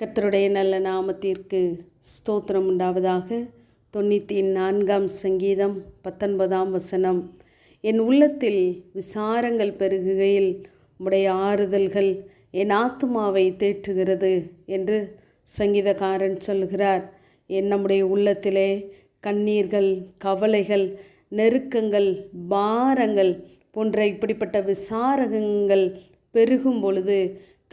கர்த்தருடைய நல்ல நாமத்திற்கு ஸ்தோத்திரம் உண்டாவதாக. தொண்ணூற்றி நான்காம் சங்கீதம் பத்தொன்பதாம் வசனம். என் உள்ளத்தில் விசாரங்கள் பெருகுகையில் உடைய ஆறுதல்கள் என் ஆத்துமாவை தேற்றுகிறது என்று சங்கீதக்காரன் சொல்கிறார். என் நம்முடைய உள்ளத்திலே கண்ணீர்கள் கவலைகள் நெருக்கங்கள் பாரங்கள் போன்ற இப்படிப்பட்ட விசாரகங்கள் பெருகும் பொழுது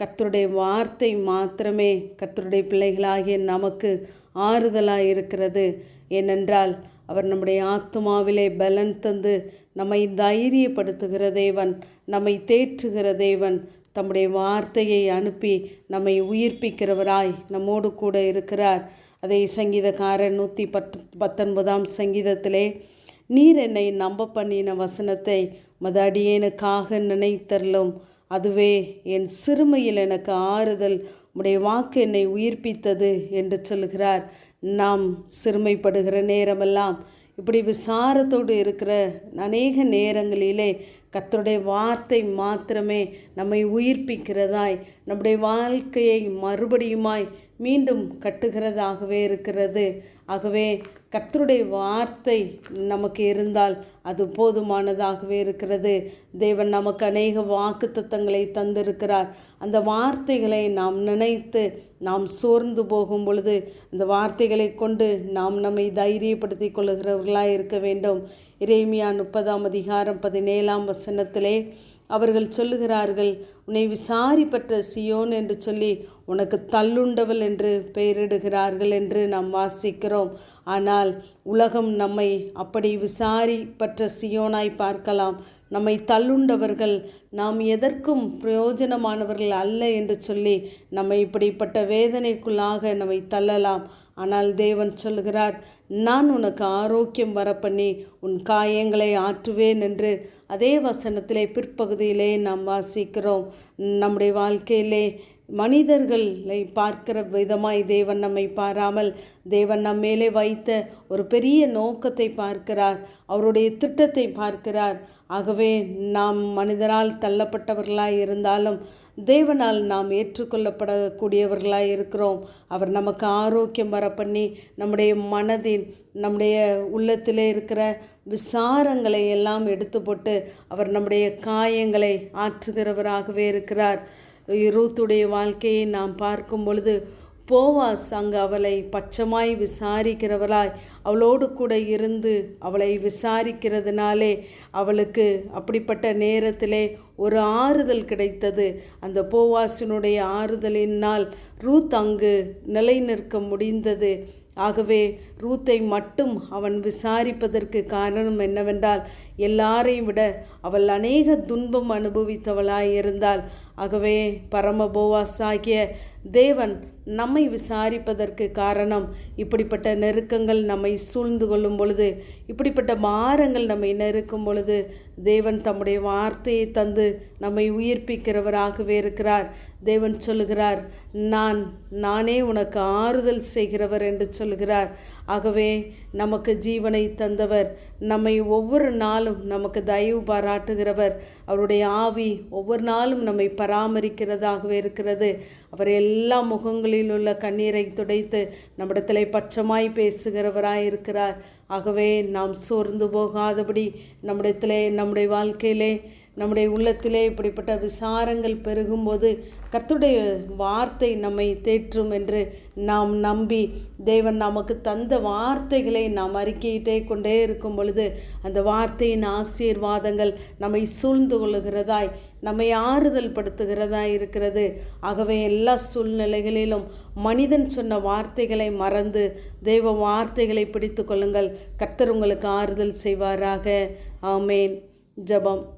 கத்தருடைய வார்த்தை மாத்திரமே கத்தருடைய பிள்ளைகளாகிய நமக்கு ஆறுதலாக இருக்கிறது ஏனென்றால் அவர் நம்முடைய ஆத்மாவிலே பலன் தந்து நம்மை தைரியப்படுத்துகிற தேவன் நம்மை தேற்றுகிற தேவன் தம்முடைய வார்த்தையை அனுப்பி நம்மை உயிர்ப்பிக்கிறவராய் நம்மோடு கூட இருக்கிறார். அதை சங்கீதக்காரன் நூற்றி பத்து பத்தொன்பதாம் சங்கீதத்திலே நீர் என்னை நம்ப பண்ணின வசனத்தை மதடியேனுக்காக நினைத்தரலும் அதுவே என் சிறுமையில் எனக்கு ஆறுதல் உடைய வாக்கு என்னை உயிர்ப்பித்தது என்று சொல்கிறார் நாம் சிறுமைப்படுகிற நேரமெல்லாம் இப்படி விசாரத்தோடு இருக்கிற அநேக நேரங்களிலே கத்தருடைய வார்த்தை மாத்திரமே நம்மை உயிர்ப்பிக்கிறதாய் நம்முடைய வாழ்க்கையை மறுபடியுமாய் மீண்டும் கட்டுகிறதாகவே இருக்கிறது. ஆகவே கத்தருடைய வார்த்தை நமக்கு இருந்தால் அது போதுமானதாகவே இருக்கிறது. தேவன் நமக்கு அநேக வாக்கு தத்தங்களை தந்திருக்கிறார். அந்த வார்த்தைகளை நாம் நினைத்து நாம் சோர்ந்து போகும் பொழுது அந்த வார்த்தைகளை கொண்டு நாம் நம்மை தைரியப்படுத்திக் கொள்ளுகிறவர்களாக இருக்க வேண்டும். இறைமையா முப்பதாம் அதிகாரம் பதினேழாம் வசனத்திலே அவர்கள் சொல்லுகிறார்கள் உன்னை விசாரிப்பற்ற சியோன் என்று சொல்லி உனக்கு தள்ளுண்டவள் என்று பெயரிடுகிறார்கள் என்று நாம் வாசிக்கிறோம். ஆனால் உலகம் நம்மை அப்படி விசாரிப்பற்ற சியோனாய் பார்க்கலாம். நம்மை தள்ளுண்டவர்கள் நாம் எதற்கும் பிரயோஜனமானவர்கள் அல்ல என்று சொல்லி நம்மை இப்படிப்பட்ட வேதனைக்குள்ளாக நம்மை தள்ளலாம். ஆனால் தேவன் சொல்கிறார் நான் உனக்கு ஆரோக்கியம் வர பண்ணி உன் காயங்களை ஆற்றுவேன் என்று அதே வசனத்திலே பிற்பகுதியிலே நாம் வாசிக்கிறோம். நம்முடைய வாழ்க்கையிலே மனிதர்களை பார்க்கிற விதமாய் தேவன் நம்மை பாராமல் தேவன் நம் மேலே வைத்த ஒரு பெரிய நோக்கத்தை பார்க்கிறார் அவருடைய திட்டத்தை பார்க்கிறார். ஆகவே நாம் மனிதரால் தள்ளப்பட்டவர்களாய் இருந்தாலும் தேவனால் நாம் ஏற்றுக்கொள்ளப்படக்கூடியவர்களாக இருக்கிறோம். அவர் நமக்கு ஆரோக்கியம் வர பண்ணி நம்முடைய மனதின் நம்முடைய உள்ளத்திலே இருக்கிற விசாரங்களை எல்லாம் எடுத்து போட்டு அவர் நம்முடைய காயங்களை ஆற்றுகிறவராகவே இருக்கிறார். ரூத்துடைய வாழ்க்கையை நாம் பார்க்கும் பொழுது போவாஸ் அங்கு அவளை பட்சமாய் விசாரிக்கிறவளாய். அவளோடு கூட இருந்து அவளை விசாரிக்கிறதுனாலே அவளுக்கு அப்படிப்பட்ட நேரத்திலே ஒரு ஆறுதல் கிடைத்தது. அந்த போவாசினுடைய ஆறுதலினால் ரூத் அங்கு நிலை நிற்க முடிந்தது. ஆகவே ரூத்தை மட்டும் அவன் விசாரிப்பதற்கு காரணம் என்னவென்றால் எல்லாரையும் விட அவள் அநேக துன்பம் அனுபவித்தவளாய் இருந்தால் ஆகவே பரமபோவாசாகிய ஆகிய தேவன் நம்மை விசாரிப்பதற்கு காரணம். இப்படிப்பட்ட நெருக்கங்கள் நம்மை சூழ்ந்து கொள்ளும் பொழுது இப்படிப்பட்ட மாறங்கள் நம்மை நெருக்கும் பொழுது தேவன் தம்முடைய வார்த்தையை தந்து நம்மை உயிர்ப்பிக்கிறவராகவே இருக்கிறார். தேவன் சொல்லுகிறார் நான் நானே உனக்கு ஆறுதல் செய்கிறவர் என்று சொல்லுகிறார். ஆகவே நமக்கு ஜீவனை தந்தவர் நம்மை ஒவ்வொரு நாளும் நமக்கு தயவு பாராட்டுகிறவர். அவருடைய ஆவி ஒவ்வொரு நாளும் நம்மை பராமரிக்கிறதாகவே இருக்கிறது. அவர் எல்லா முகங்களில் உள்ள கண்ணீரை துடைத்து நம்மிடத்தில் பட்சமாய் பேசுகிறவராய் இருக்கிறார். ஆகவே நாம் சோர்ந்து போகாதபடி நம்மிடத்திலே நம்முடைய வாழ்க்கையிலே நம்முடைய உள்ளத்திலே இப்படிப்பட்ட விசாரங்கள் பெருகும்போது கர்த்துடைய வார்த்தை நம்மை தேற்றும் என்று நாம் நம்பி தேவன் நமக்கு தந்த வார்த்தைகளை நாம் அறிக்கையிட்டே கொண்டே இருக்கும் பொழுது அந்த வார்த்தையின் ஆசீர்வாதங்கள் நம்மை சூழ்ந்து கொள்ளுகிறதாய் நம்மை ஆறுதல் படுத்துகிறதா இருக்கிறது. ஆகவே எல்லா சூழ்நிலைகளிலும் மனிதன் சொன்ன வார்த்தைகளை மறந்து தெய்வ வார்த்தைகளை பிடித்து கொள்ளுங்கள். கர்த்தர் உங்களுக்கு ஆறுதல் செய்வாராக. ஆமேன். ஜபம்.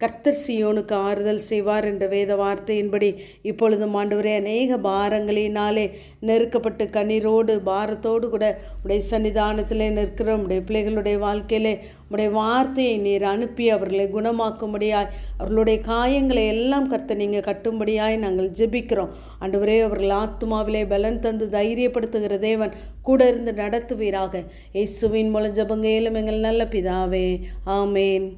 கர்த்தர் சியோனுக்கு ஆறுதல் செய்வார் என்ற வேத வார்த்தையின்படி இப்பொழுதும் ஆண்டவரே அநேக பாரங்களினாலே நெருக்கப்பட்டு கண்ணீரோடு பாரத்தோடு கூட உடைய சன்னிதானத்திலே நிற்கிற உடைய பிள்ளைகளுடைய வாழ்க்கையிலே உடைய வார்த்தையை நீர் அனுப்பி அவர்களை குணமாக்கும்படியாய் அவர்களுடைய காயங்களை எல்லாம் கர்த்த நீங்கள் கட்டும்படியாய் நாங்கள் ஜெபிக்கிறோம். ஆண்டவரே அவர்கள் ஆத்மாவிலே பலன் தந்து தைரியப்படுத்துகிற தேவன் கூட இருந்து நடத்துவீராக. இயேசுவின் மூலம் ஜபங்கையிலும் எங்கள் நல்ல பிதாவே. ஆமேன்.